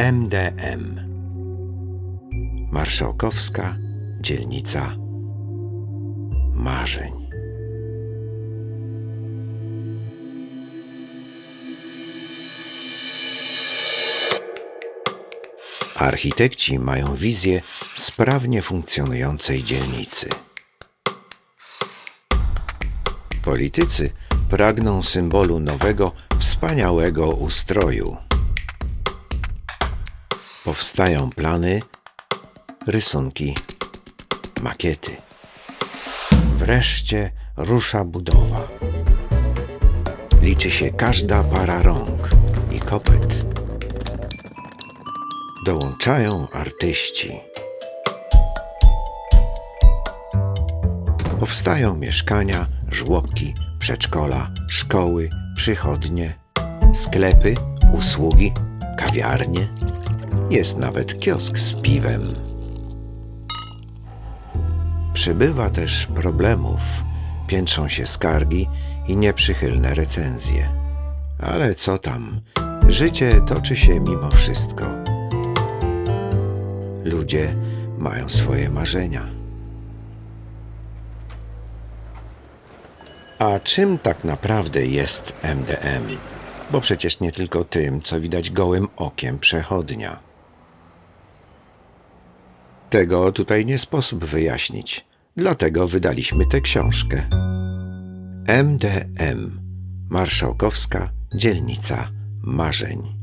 MDM Marszałkowska Dzielnica Marzeń. Architekci mają wizję sprawnie funkcjonującej dzielnicy. Politycy pragną symbolu nowego, wspaniałego ustroju. Powstają plany, rysunki, makiety. Wreszcie rusza budowa. Liczy się każda para rąk i kopyt. Dołączają artyści. Powstają mieszkania, żłobki, przedszkola, szkoły, przychodnie, sklepy, usługi, kawiarnie. Jest nawet kiosk z piwem. Przybywa też problemów, piętrzą się skargi i nieprzychylne recenzje. Ale co tam, życie toczy się mimo wszystko. Ludzie mają swoje marzenia. A czym tak naprawdę jest MDM? Bo przecież nie tylko tym, co widać gołym okiem przechodnia. Tego tutaj nie sposób wyjaśnić, dlatego wydaliśmy tę książkę. MDM Marszałkowska Dzielnica Marzeń.